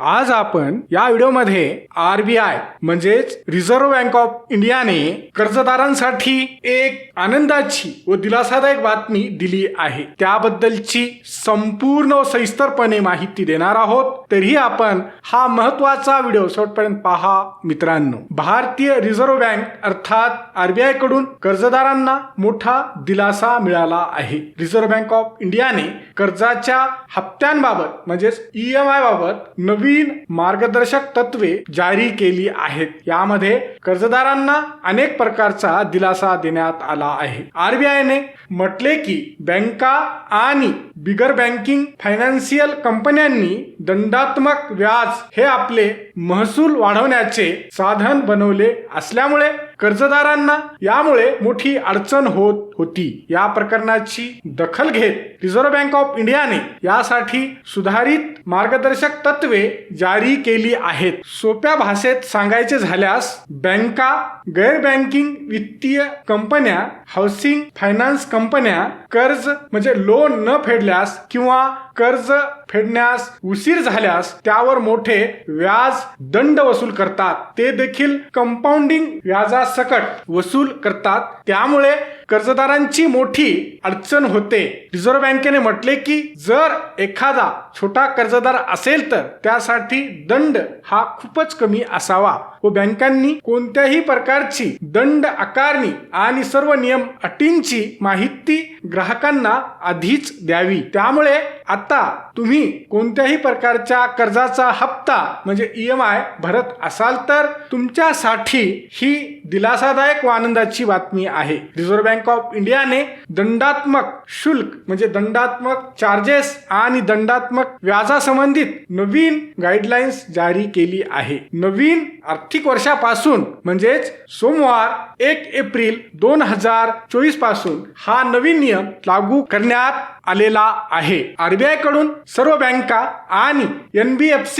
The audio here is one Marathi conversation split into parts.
आज आपण या व्हिडिओमध्ये आरबीआय म्हणजेच रिझर्व्ह बँक ऑफ इंडियाने कर्जदारांसाठी एक आनंदाची व दिलासादायक बातमी दिली आहे. त्याबद्दलची संपूर्ण सविस्तरपणे माहिती देणार आहोत. तरीही आपण हा महत्त्वाचा व्हिडिओ शेवटपर्यंत पहा मित्रांनो. भारतीय रिझर्व्ह बँक अर्थात आरबीआयकडून कर्जदारांना मोठा दिलासा मिळाला आहे. रिझर्व्ह बँक ऑफ इंडियाने कर्जाच्या हप्त्यांबाबत म्हणजेच ई एम आय बाबत नवीन मार्गदर्शक तत्वे जारी केली आहेत. यामध्ये कर्जदारांना अनेक प्रकारचा दिलासा देण्यात आला आहे. आरबीआयने म्हटले की बँका आणि बिगर बँकिंग फायनान्शियल कंपन्यांनी दंडात्मक व्याज हे आपले महसूल वाढवण्याचे साधन बनवले असल्यामुळे कर्जदारांना यामुळे मोठी अडचण होत होती. या प्रकरणाची दखल घेत रिझर्व्ह बँक ऑफ इंडियाने यासाठी सुधारित मार्गदर्शक तत्वे जारी केली आहेत. सोप्या भाषेत सांगायचे झाल्यास बँका गैर बँकिंग वित्तीय कंपन्या हाऊसिंग फायनान्स कंपन्या कर्ज म्हणजे लोन न फेडल्यास किंवा कर्ज फेडण्यास उशीर झाल्यास त्यावर मोठे व्याज दंड वसूल करतात. ते देखील कंपाऊंडिंग व्याजासकट वसूल करतात. त्यामुळे कर्जदारांची मोठी अडचण होते. रिझर्व्ह बँकेने म्हटले की जर एखादा छोटा कर्जदार असेल तर त्यासाठी दंड हा खूपच कमी असावा व बँकांनी कोणत्याही प्रकारची दंड आकारणी आणि सर्व नियम अटींची माहिती ग्राहकांना आधीच द्यावी. त्यामुळे आता तुम्ही कोणत्याही प्रकारच्या कर्जाचा हप्ता म्हणजे ई एम आय भरत असाल तर तुमच्यासाठी ही दिलासादायक व आनंदाची बातमी आहे. रिझर्व्ह बँक ऑफ इंडियाने दंडात्मक शुल्क म्हणजे दंडात्मक चार्जेस आणि दंडात्मक व्याजासंबंधित नवीन गाईडलाईन्स जारी केली आहे. नवीन आर्थिक वर्षापासून म्हणजेच सोमवार एक एप्रिल दोन हजार चोवीसपासून हा नवीन नियम लागू करण्यात आलेला आहे. आरबीआयकडून सर्व बँका आणि एन बी एफ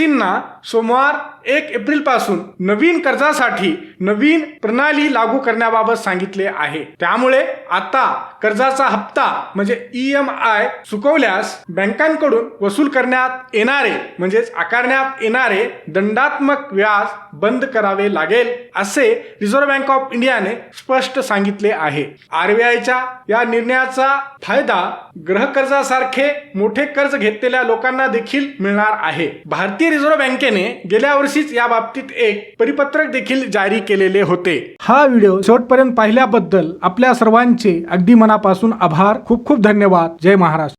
सोमवार एक एप्रिलपासून नवीन कर्जासाठी नवीन प्रणाली लागू करण्याबाबत सांगितले आहे. त्यामुळे आता कर्जाचा हप्ता म्हणजे ई एम आय चुकवल्यास बँकांकडून वसूल करण्यात येणारे म्हणजेच आकारण्यात येणारे दंडात्मक व्याज बंद करावे लागेल असे रिझर्व्ह बँक ऑफ इंडियाने स्पष्ट सांगितले आहे. आरबीआयच्या या निर्णयाचा फायदा ग्राहक कर्जासारखे मोठे कर्ज घेतलेल्या लोकांना देखील मिळणार आहे. भारतीय रिझर्व्ह बँकेने गेल्या वर्षीच या बाबतीत एक परिपत्रक देखील जारी केलेले होते. हा व्हिडिओ शेवटपर्यंत पाहिल्याबद्दल आपल्या सर्वांचे अगदी मनापासून आभार. खूप खूप धन्यवाद. जय महाराष्ट्र.